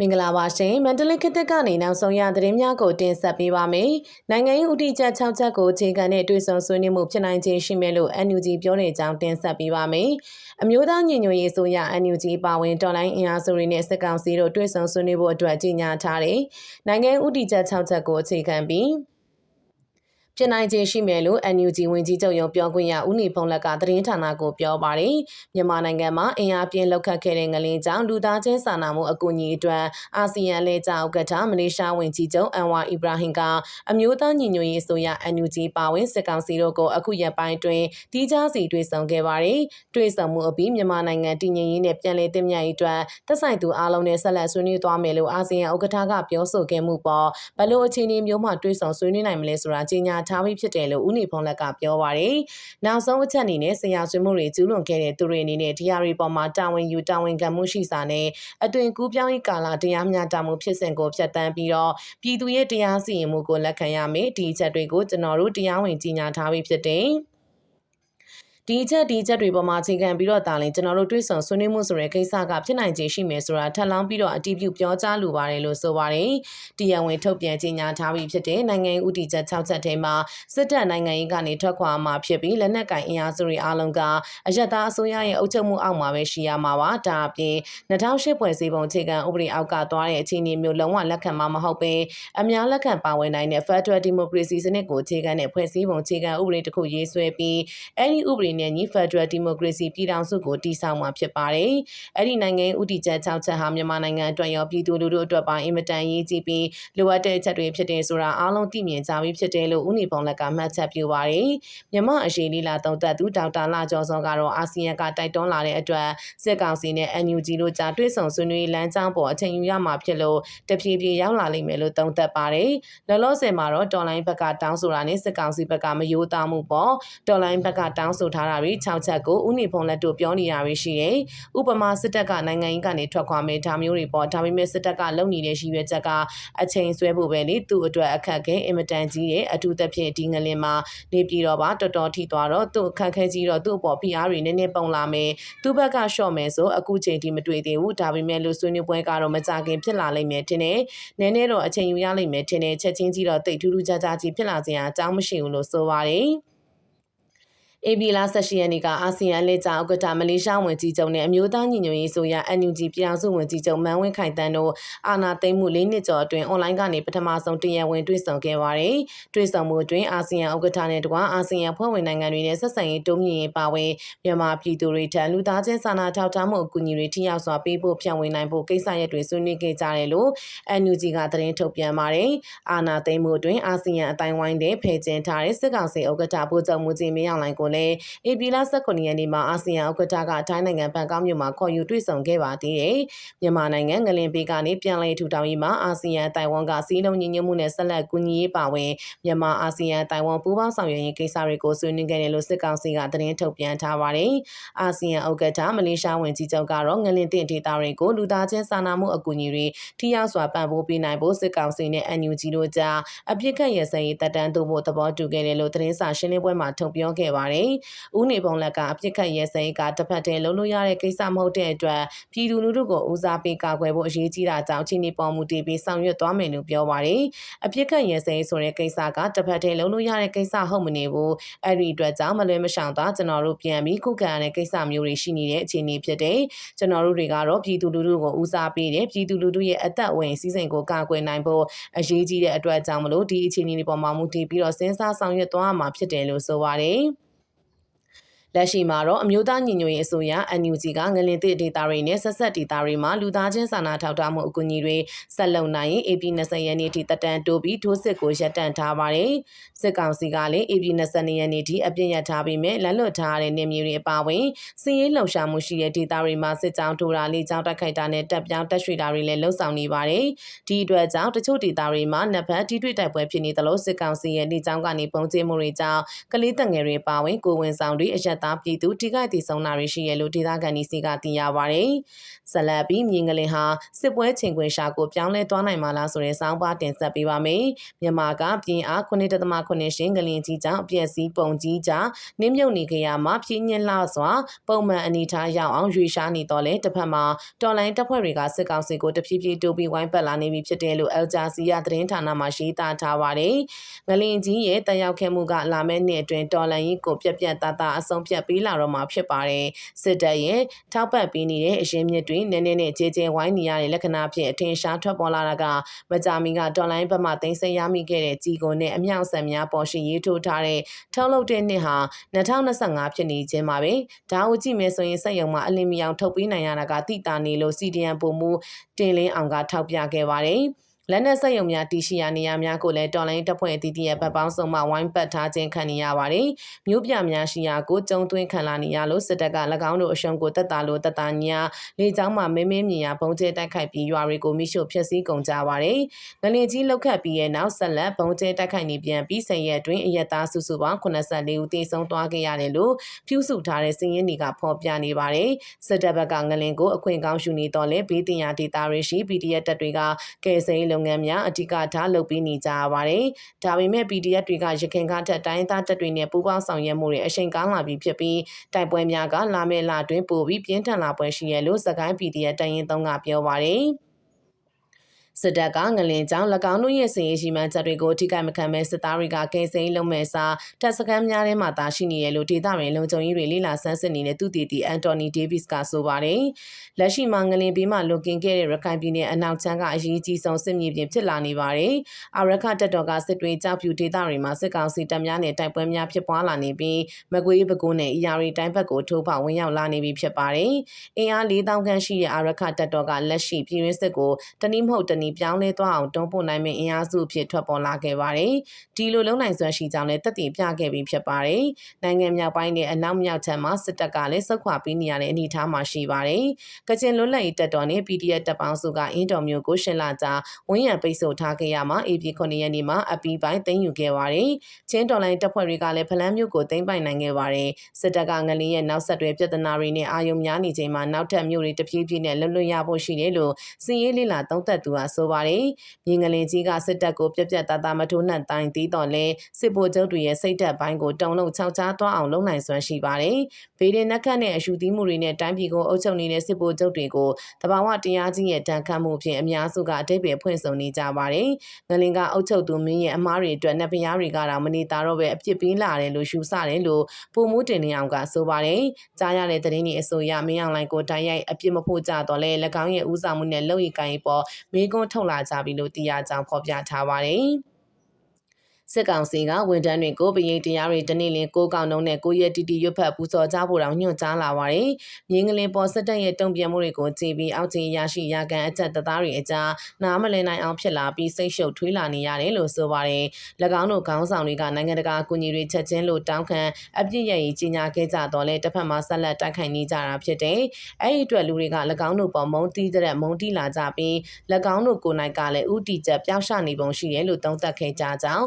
မင်္ဂလာပါရှင်မန္တလေးခေတ်သစ်ကနေနောက်ဆုံးရသတင်းများကိုတင်ဆက်ပေးပါမယ်။နိုင်ငံရေးဥတီချက်6ချက်ကိုအခြေခံတဲ့တွေ့ဆုံဆွေးနွေးမှုဖြစ်နိုင်ခြင်းရှိမယ်လို့ NUG ပြောနေကြောင်းတင်ဆက်ပေးပါမယ်။အမျိုးသားညီညွတ်ရေးဆိုရ NUG ပါဝင်တော်လိုင်းအင်အားစုတွေနဲ့စစ်ကောင်စီတို့တွေ့ဆုံဆွေးနွေးဖို့အတွက်ကြီးညာထားတဲ့နိုင်ငံရေးဥတီချက်6ချက်ကိုအခြေခံပြီး ဖြစ်နိုင်ခြင်းရှိမယ်လို့ NUG ဝင်ကြီးချုပ်ရုံပြောခွင့်ရဦးနေဖုံးလက်ကသတင်းဌာနကိုပြောပါတယ်။မြန်မာနိုင်ငံမှာအင်အားပြင်းလောက်ခတ်ခဲ့တဲ့ငလင်းကြောင့်လူသားချင်းစာနာမှုအကူအညီအတွက်အာဆီယံလဲကြောက်ကထမလေးရှားဝင်ကြီးချုပ်အန်ဝါအီဘရာဟင်ကအမျိုးသားညီညွတ်ရေးဆိုရ NUG ပါဝင်စစ်ကောင်စီတို့ကိုအခုရက်ပိုင်းတွင်တီးခြားစီတွေ့ဆုံခဲ့ပါတယ်။တွေ့ဆုံမှုအပြီးမြန်မာနိုင်ငံတည်ငြိမ်ရေးနဲ့ပြည်내တင်မြတ်ရေးအတွက်သက်ဆိုင်သူအားလုံးနဲ့ဆက်လက်ဆွေးနွေးသွားမယ်လို့အာဆီယံဥက္ကဋ္ဌကပြောဆိုခဲ့မှုပေါ်ဘလို့အခြေအနေမျိုးမှတွေ့ဆုံဆွေးနွေးနိုင်မလဲဆိုတာကြေညာထားပြီးဖြစ်တယ်လို့ဦးနေဖုံးလက်ကပြောပါရယ်နောက်ဆုံးအချက်အနေနဲ့ဆရာဆွေးမှုတွေကျူးလွန်ခဲ့တဲ့သူတွေအနေနဲ့ဒီဟာတွေပေါ်မှာတာဝန်ယူတာဝန်ခံမှုရှိစာနဲ့အသွင်ကူးပြောင်းရေးကာလတရားမျှတမှုဖြစ်စဉ်ကိုဖျက်ဆီးပြီးတော့ပြည်သူရဲ့တရားစီရင်မှုကိုလက်ခံရမယ်ဒီအချက်တွေကိုကျွန်တော်တို့တရားဝင်ကြီးညာထားပြီးဖြစ်တယ် ဒီချက်ဒီချက်တွေပေါ်မှာအခြေခံပြီးတော့တာရင်ကျွန်တော်တို့တွေးဆုံဆွေးနွေးမှုဆိုတဲ့ကိစ္စကဖြစ်နိုင်ခြေရှိမယ်ဆိုတာထပ်လောင်းပြီးတော့အတီးပြုပြောကြားလိုပါတယ်လို့ဆိုပါတယ်။တရားဝင်ထုတ်ပြန်ကြေညာထားပြီးဖြစ်တဲ့နိုင်ငံရေးဥတီချက်6ချက်ထဲမှာစစ်တပ်နိုင်ငံရေးကနေထွက်ခွာမှာဖြစ်ပြီးလက်နက်ကင်အင်အားစုတွေအားလုံးကအယက်သားအစိုးရရဲ့အုပ်ချုပ်မှုအောက်မှာပဲရှိရမှာပါ။ဒါအပြင်2008ဖွဲ့စည်းပုံအခြေခံဥပဒေအောက်ကသွားတဲ့အခြေအနေမျိုးလုံးဝလက်ခံမှာမဟုတ်ပဲအများလက်ခံပါဝင်နိုင်တဲ့ Federal Democracy စနစ်ကိုအခြေခံတဲ့ဖွဲ့စည်းပုံအခြေခံဥပဒေတစ်ခုရေးဆွဲပြီးအဲ့ဒီဥပဒေနဲ့ညီ Federal Democracy ပြည်ထောင်စုကိုတည်ဆောက်မှာဖြစ်ပါတယ်။အဲ့ဒီနိုင်ငံဥတီချက်6ချက်ဟာမြန်မာနိုင်ငံအတွက်ရောပြည်သူလူထုအတွက်ပါအင်မတန်ရေးကြီးပြီးလိုအပ်တဲ့အချက်တွေဖြစ်တယ်ဆိုတာအားလုံးသိမြင်ကြပြီးဖြစ်တယ်လို့ဦးနေပုံလက်ကမှတ်ချက်ပြုပါတယ်။မြန်မာအရှိလီလာတုံသက်သူဒေါက်တာလာကျော်စောကတော့အာဆီယံကတိုက်တွန်းလာတဲ့အတွက်စစ်ကောင်စီနဲ့ NUG တို့ကြားတွေ့ဆုံဆွေးနွေးလမ်းကြောင်းပေါ်အချိန်ယူရမှာဖြစ်လို့တဖြည်းဖြည်းရောက်လာလိမ့်မယ်လို့သုံးသပ်ပါတယ်။လောလောဆယ်မှာတော့တော်လိုင်းဘက်ကတောင်းဆိုတာနဲ့စစ်ကောင်စီဘက်ကမယိုးသားမှုပေါ့တော်လိုင်းဘက်ကတောင်းဆိုထားတာတွေ6ချက်ကိုဦးနေဖုံလက်တို့ပြောနေတာတွေရှိတယ်။ဥပမာစစ်တပ်ကနိုင်ငံရေးကနေထွက်ခွာမယ်ဒါမျိုးတွေပေါ့ဒါပေမဲ့စစ်တပ်ကလုံနေတဲ့ရှိရွက်ချက်ကအချိန်ဆွဲဖို့ပဲလေသူ့အတွက်အခက်ခဲအင်မတန်ကြီးရဲ့အထူးသဖြင့်ဒီငလင်မှာနေပြည်တော်ပါတော်တော်ထိသွားတော့သူ့အခက်ခဲကြီးတော့သူ့အပေါ်ဖိအားတွေနည်းနည်းပုံလာမယ်။သူ့ဘက်ကရှော့မယ်ဆိုအခုချိန်ထိမတွေ့သေးဘူးဒါပေမဲ့လူဆွေးနွေးပွဲကတော့မကြခင်ဖြစ်လာလိမ့်မယ်ထင်တယ်။နည်းနည်းတော့အချိန်ယူရလိမ့်မယ်ထင်တယ်ချက်ချင်းကြီးတော့တိတ်ထူးထူးခြားခြားကြီးဖြစ်လာစရာအကြောင်းမရှိဘူးလို့ဆိုပါတယ်။ အေဘီလာ၁၈ရက်နေ့ကအာဆီယံလက်ကျဥက္ကဋ္ဌမလေးရှားဝန်ကြီးချုပ်နဲ့အမျိုးသားညီညွတ်ရေးဆိုရ NUG ပြည်အောင်စုဝန်ကြီးချုပ်မန်းဝင်းခိုင်တန်းတို့အာဏာသိမ်းမှု၄နှစ်ကျော်အတွင်းအွန်လိုင်းကနေပထမဆုံးတရားဝင်တွေ့ဆုံခဲ့ပါတယ်။တွေ့ဆုံမှုအတွင်းအာဆီယံဥက္ကဋ္ဌနဲ့တကွအာဆီယံဖွဲ့ဝင်နိုင်ငံတွေနဲ့ဆက်ဆံရေးတိုးမြှင့်ရေးပါဝင်မြန်မာပြည်သူတွေထံလူသားချင်းစာနာထောက်ထားမှုအကူအညီတွေထိရောက်စွာပေးဖို့ဖြန့်ဝေနိုင်ဖို့ကိစ္စရပ်တွေဆွေးနွေးခဲ့ကြတယ်လို့ NUG ကသတင်းထုတ်ပြန်ပါတယ်။အာဏာသိမ်းမှုအတွင်းအာဆီယံအတိုင်းဝိုင်းတဲ့ဖယ်ကျင်းထားတဲ့စစ်ကောင်စီဥက္ကဋ္ဌဗိုလ်ချုပ်မှုကြီးမင်းအောင်လှိုင်ကိုလည်းဧပြီလ18ရက်နေ့မှာအာဆီယံဥက္ကဋ္ဌကထိုင်းနိုင်ငံဘန်ကောက်မြို့မှာခေါ်ယူတွေ့ဆုံခဲ့ပါသေးတယ်။မြန်မာနိုင်ငံငလင်ပေကနေပြန်လည်ထူထောင်ရေးမှာအာဆီယံတိုင်ဝမ်ကစီးလုံးညီညွတ်မှုနဲ့ဆက်လက်ကူညီရေးပါဝင်မြန်မာအာဆီယံတိုင်ဝမ်ပူးပေါင်းဆောင်ရွက်ရေးကိစ္စတွေကိုဆွေးနွေးခဲ့တယ်လို့စစ်ကောင်စီကသတင်းထုတ်ပြန်ထားပါတယ်။အာဆီယံဥက္ကဋ္ဌမလေးရှားဝန်ကြီးချုပ်ကတော့ငလင်တင်ဒေတာတွေကိုလူသားချင်းစာနာမှုအကူအညီတွေထိရောက်စွာပံ့ပိုးပေးနိုင်ဖို့စစ်ကောင်စီနဲ့ NUG တို့ကြားအပြစ်ခတ်ရစရေးတပ်တန်းတို့ဖို့သဘောတူခဲ့တယ်လို့သတင်းစာရှင်းလင်းပွဲမှာထုတ်ပြောခဲ့ပါတယ်။ဦးနေပုံလက်ကအပြစ်ခတ်ရဲစဲကတစ်ဖက်တည်းလုံးလို့ရတဲ့ကိစ္စမဟုတ်တဲ့အတွက်ပြည်သူလူထုကိုဦးစားပေးကာကွယ်ဖို့အရေးကြီးတာကြောင့်ချင်းနေပေါ်မူတည်ပြီးဆောင်ရွက်သွားမယ်လို့ပြောပါတယ်။အပြစ်ခတ်ရဲစဲဆိုတဲ့ကိစ္စကတစ်ဖက်တည်းလုံးလို့ရတဲ့ကိစ္စဟုတ်မနေဘူး။အဲ့ဒီအတွက်ကြောင့်မလွဲမရှောင်သာကျွန်တော်တို့ပြန်ပြီးခုခံရတဲ့ကိစ္စမျိုးတွေရှိနေတဲ့အခြေအနေဖြစ်တယ်။ကျွန်တော်တို့တွေကတော့ပြည်သူလူထုကိုဦးစားပေးတယ်ပြည်သူလူထုရဲ့အသက်ဝင်စည်းစိမ်ကိုကာကွယ်နိုင်ဖို့အရေးကြီးတဲ့အတွက်ကြောင့်မလို့ဒီအခြေအနေတွေပေါ်မှာမူတည်ပြီးတော့စဉ်းစားဆောင်ရွက်သွားမှာဖြစ်တယ်လို့ဆိုပါတယ်။ လက်ရှိမှာတော့အမျိုးသားညီညွတ်ရေးအစိုးရ NUG ကငလင်သစ်ဒေတာတွေနဲ့ဆက်ဆက်ဒေတာတွေမှာလူသားချင်းစာနာထောက်ထားမှုအကူအညီတွေဆက်လုံနိုင်ရင် AP 20ရက်နေ့ထိတက်တန်းတိုးပြီးထိုးစစ်ကိုရပ်တန့်ထားပါတယ်။စစ်ကောင်စီကလည်း AP 22ရက်နေ့ထိအပြည့်ရထားပြီးမြဲလက်လွတ်ထားတဲ့နေမျိုးတွေအပါအဝင်စီးရေးလှုပ်ရှားမှုရှိတဲ့ဒေတာတွေမှာစစ်ကြောင်းထိုးတာလေးကြောင်းတက်ခိုက်တာနဲ့တပ်ပြောင်းတက်ရွှေတာတွေလည်းလှုပ်ဆောင်နေပါတယ်။ဒီအတွက်ကြောင့်တချို့ဒေတာတွေမှာနဖက်ထိတွေ့တိုက်ပွဲဖြစ်နေသလိုစစ်ကောင်စီရဲ့နေကြောင်းကနေပုံကျင်းမှုတွေကြောင့်ကလေးတငယ်တွေပါဝင်ကိုဝင်ဆောင်တွေအရက်သားပြည်သူထိခိုက်ဒေဆုံးတာတွေရှိရလို့ဒေသခံတွေစီကသိရပါတယ်။ဆက်လက်ပြီးမြင်းကလေးဟာစစ်ပွဲချိန်ခွင်ရှာကိုပြောင်းလဲသွားနိုင်မှာလားဆိုတဲ့စောင်းပါတင်ဆက်ပေးပါမယ်။မြန်မာကပြင်းအား9.9ရှင်ကလင်ကြီးကြောင့်အပြည့်စည်းပုံကြီးကြနင်းမြုပ်နေကြရမှာပြင်းညင်လာစွာပုံမှန်အနေထားရောက်အောင်ရွေရှားနေတော့လဲတစ်ဖက်မှာတော်လိုင်းတပ်ဖွဲ့တွေကစစ်ကောင်စီကိုတဖြည်းဖြည်းတိုးပြီးဝိုင်းပတ်လာနေပြီဖြစ်တယ်လို့အယ်ဂျာစီယာသတင်းဌာနမှရေးသားထားပါတယ်။ငလင်ကြီးရဲ့တက်ရောက်ခဲ့မှုကလာမယ့်နှစ်အတွင်းတော်လိုင်းကြီးကိုပြက်ပြက်သားသားအဆုံးဖြတ်ပေးလာတော့မှာဖြစ်ပါတယ်။စစ်တပ်ရဲ့ထောက်ပံ့ပေးနေတဲ့အရင်မြစ်တွေနည်းနည်းနဲ့ကြေကြေဝိုင်းနေရတဲ့လက္ခဏာဖြင့်အထင်ရှားထွက်ပေါ်လာတာကမကြာမီကတော်လိုင်းဘက်မှတင်ဆက်ရမိခဲ့တဲ့ကြီးကုန်နဲ့အမြောက်ဆန်များပေါ်ရှိရေးထိုးထားတဲ့ထုတ်လုပ်တဲ့နှစ်ဟာ2025ဖြစ်နေခြင်းပါပဲ။ဒါကိုကြည့်မယ်ဆိုရင်စက်ရုံမှာအလင်းမြောင်ထုတ်ပေးနိုင်ရတာကတိတာနေလို့ CDN ပုံမှုတင်လင်းအောင်ကထောက်ပြခဲ့ပါတယ်။ လက်နက်ဆက်ယုံများတည်ရှိရာနေရာများကိုလည်းတော်လိုင်းတပ်ဖွဲ့အသီးသီးရဲ့ဗတ်ပေါင်းစုံမှဝိုင်းပတ်ထားခြင်းခံနေရပါတယ်။မြို့ပြများရှိရာကိုကျုံသွင်းခံလာနေရလို့စစ်တပ်က၎င်းတို့အရှုံးကိုတက်တာလို့တက်တာညာလေကြောင်းမှမင်းမင်းမြင်ရဘုံကျဲတိုက်ခိုက်ပြီးရွာတွေကိုမိရှို့ဖျက်ဆီးကုန်ကြပါတယ်။ငလင်ကြီးလောက်ခတ်ပြီးရဲ့နောက်ဆက်လက်ဘုံကျဲတိုက်ခိုက်နေပြန်ပြီးဆယ်ရက်အတွင်းအရက်သားစုစုပေါင်း84ဦးသေဆုံးသွားခဲ့ရတယ်လို့ဖြူစုထားတဲ့စည်ရင်းတွေကဖော်ပြနေပါတယ်။စစ်တပ်ဘက်ကငလင်ကိုအခွင့်ကောင်းယူနေတော့လဲဘေးတင်ရာဒေသတွေရှိ PDF တပ်တွေကကယ်ဆယ်ရေးလုပ်ငန်းများအဓိကထားလုပ်ပေးနေကြရပါတယ်။ဒါပေမဲ့ PDF တွေကရခိုင်ကထက်တိုင်းသားတပ်တွေနဲ့ပူးပေါင်းဆောင်ရွက်မှုတွေအရှိန်ကောင်းလာပြီးဖြစ်ပြီးတိုက်ပွဲများကလာမယ့်လအတွင်းပိုပြီးပြင်းထန်လာပွဲရှိရလို့စကိုင်း PDF တရင်သုံးကပြောပါတယ်။ စစ်တပ်ကငလင်ကြောင့်၎င်းတို့ရဲ့စင်ရေးရှိမှန်းချက်တွေကိုထိခိုက်မခံမဲ့စစ်သားတွေကကယ်ဆယ်ရေးလုပ်မဲ့စာတပ်စခန်းများထဲမှာတာရှိနေရလို့ဒေသတွင်လုံခြုံရေးတွေလိလာဆန်းစစ်နေတဲ့သူတည်တည်အန်တိုနီဒေးဗစ်ကဆိုပါတယ်။လက်ရှိမှာငလင်ဘေးမှာလွန်ကင်ခဲ့တဲ့ရခိုင်ပြည်နယ်အနောက်ချမ်းကအရေးကြီးဆုံးစစ်မြေပြင်ဖြစ်လာနေပါတယ်။အာရခတပ်တော်ကစစ်တွေကြောက်ဖြူဒေသတွေမှာစစ်ကောင်စီတပ်များနဲ့တိုက်ပွဲများဖြစ်ပွားလာနေပြီးမကွေးပဲခူးနဲ့အရာရီတိုင်းဘက်ကိုထိုးဖောက်ဝင်ရောက်လာနေပြီဖြစ်ပါတယ်။အင်အား4000ခန့်ရှိတဲ့အာရခတပ်တော်ကလက်ရှိပြည်ရင်းစစ်ကိုတနည်းမဟုတ်တနည်းပြောင်းလဲသွားအောင်တွန်းပို့နိုင်မယ့်အင်အားစုအဖြစ်ထွက်ပေါ်လာခဲ့ပါတယ်။ဒီလိုလုံနိုင်စွမ်းရှိကြောင်းလည်းတက်တည်ပြခဲ့ပြီးဖြစ်ပါတယ်။နိုင်ငံမြောက်ပိုင်းနဲ့အနောက်မြောက်ခြမ်းမှာစစ်တပ်ကလည်းစုခွာပေးနေရတဲ့အနေအထားမှာရှိပါတယ်။ကချင်လွတ်လပ်ရေးတပ်တော်နဲ့ PDF တပ်ပေါင်းစုကအင်းတော်မျိုးကိုရှင်းလာကြဝင်းရံပိတ်ဆို့ထားခဲ့ရမှာ AP 9ရက်နေ့မှာအပီပိုင်းသိမ်းယူခဲ့ပါတယ်။ချင်းတော်လိုင်းတပ်ဖွဲ့တွေကလည်းဖလန်းမျိုးကိုသိမ်းပိုင်နိုင်ခဲ့ပါတယ်။စစ်တပ်ကငလင်းရဲ့နောက်ဆက်တွဲပြဿနာတွေနဲ့အာယုံများနေချိန်မှာနောက်ထပ်မျိုးတွေတပြေးပြေးနဲ့လွတ်လွတ်ရဖို့ရှိတယ်လို့စီရေးလေးလာသုံးသက်သူကဆိုပါတယ်။မြင်းငလင်ကြီးကစစ်တပ်ကိုပြက်ပြက်သားသားမထိုးနှံတိုင်းသေးတော်လဲစစ်ဗိုလ်ချုပ်တွေရဲ့စိတ်သက်ပိုင်းကိုတုံလုံးခြောက်ချားသွားအောင်လုပ်နိုင်စွမ်းရှိပါတယ်။ဗေဒင်နက်ခတ်နဲ့အယူသီးမှုတွေနဲ့တိုင်းပြည်ကိုအုပ်ချုပ်နေတဲ့စစ်ဗိုလ်ချုပ်တွေကိုတဘာဝတရားကြီးရဲ့တန်ခတ်မှုဖြင့်အများစုကအတိတ်ပဲဖွင့်ဆုံနေကြပါတယ်။ငလင်ကအုပ်ချုပ်သူမင်းရဲ့အမားတွေအတွက်နှစ်ဖျားတွေကတောင်မနေတာတော့ပဲအပြစ်ပေးလာတယ်လို့ယူဆတယ်လို့ပုံမှုတင်နေအောင်ကဆိုပါတယ်။ကြားရတဲ့သတင်းတွေအဆိုအရမင်းအောင်လိုင်ကိုတိုက်ရိုက်အပြစ်မဖို့ကြတော့လဲ၎င်းရဲ့ဦးဆောင်မှုနဲ့လုံရီကိုင်ပေါ်မေးခွန်းထုတ်လာကြပြီလို့သိရကြောင်းဖော်ပြထားပါတယ်။ စစ်ကောင်စီကဝန်ထမ်းတွေကိုပရိတ်တရားတွေတနေ့လင်းကိုကောင်နှုံးနဲ့ကိုရက်တီတီရွတ်ဖက်ပူဇော်ကြဖို့တောင်ညွှန်ကြားလာပါတယ်။မြင်းကလေးပေါ်စစ်တပ်ရဲ့တုံ့ပြန်မှုတွေကိုကြည့်ပြီးအောက်ခြေရရှိရကန်အချက်သားတွေအကြားနားမလည်နိုင်အောင်ဖြစ်လာပြီးစိတ်ရှုပ်ထွေးလာနေရတယ်လို့ဆိုပါတယ်။၎င်းတို့ခေါင်းဆောင်တွေကနိုင်ငံတကာအကူအညီတွေချက်ချင်းလို့တောင်းခံအပြစ်ရည်ကြီးညာခဲ့ကြတော့လဲတစ်ဖက်မှာဆက်လက်တိုက်ခိုက်နေကြတာဖြစ်တယ်။အဲ့ဒီအတွက်လူတွေက၎င်းတို့ပေါ်မုံတီးတဲ့မုံတီးလာကြပြီး၎င်းတို့ကိုယ်နိုင်ကလည်းဥတီချက်ပျောက်ရှနေပုံရှိတယ်လို့သုံးသပ်ခဲ့ကြကြောင်း